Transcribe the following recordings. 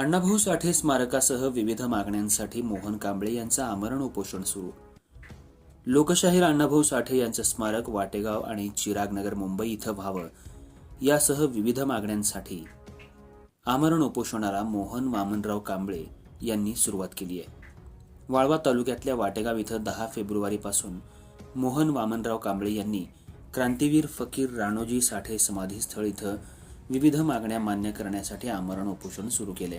अण्णाभाऊ साठे स्मारकासह विविध मागण्यांसाठी मोहन कांबळे यांचं आमरण उपोषण सुरू. लोकशाहीर अण्णाभाऊ साठे यांचं स्मारक वाटेगाव आणि चिरागनगर मुंबई इथं व्हावं यासह विविध मागण्यांसाठी आमरण उपोषणाला मोहन वामनराव कांबळे यांनी सुरुवात केली आहे. वाळवा तालुक्यातल्या वाटेगाव इथं दहा फेब्रुवारीपासून मोहन वामनराव कांबळे यांनी क्रांतीवीर फकीर राणोजी साठे समाधीस्थळ इथं विविध मागण्या मान्य करण्यासाठी आमरण उपोषण सुरू केले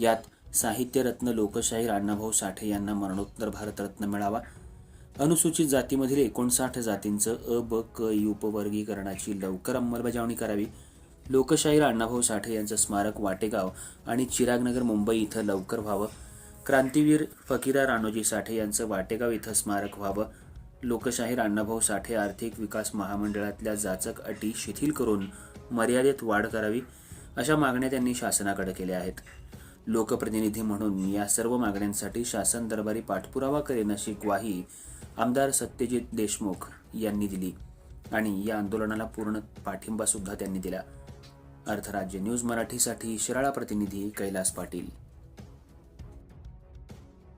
यात साहित्यरत्न लोकशाहीर अण्णाभाऊ साठे यांना मरणोत्तर भारतरत्न मिळावा. अनुसूचित जातीमधील एकोणसाठ जातींचं अ ब क इ उपवर्गीकरणाची लवकर अंमलबजावणी करावी. लोकशाहीर अण्णाभाऊ साठे यांचं स्मारक वाटेगाव आणि चिरागनगर मुंबई इथं लवकर व्हावं. क्रांतीवीर फकीरा राणोजी साठे यांचं वाटेगाव इथं स्मारक व्हावं. लोकशाहीर अण्णाभाऊ साठे आर्थिक विकास महामंडळातल्या जाचक अटी शिथिल करून मर्यादेत वाढ करावी अशा मागण्या त्यांनी शासनाकडे केल्या आहेत. लोकप्रतिनिधी म्हणून या सर्व मागण्यांसाठी शासन दरबारी पाठपुरावा करेन अशी ग्वाही आमदार सत्यजित देशमुख यांनी दिली आणि या आंदोलनाला पूर्ण पाठिंबा सुद्धा त्यांनी दिला. अर्थराज्य न्यूज मराठीसाठी शिराळा प्रतिनिधी कैलास पाटील.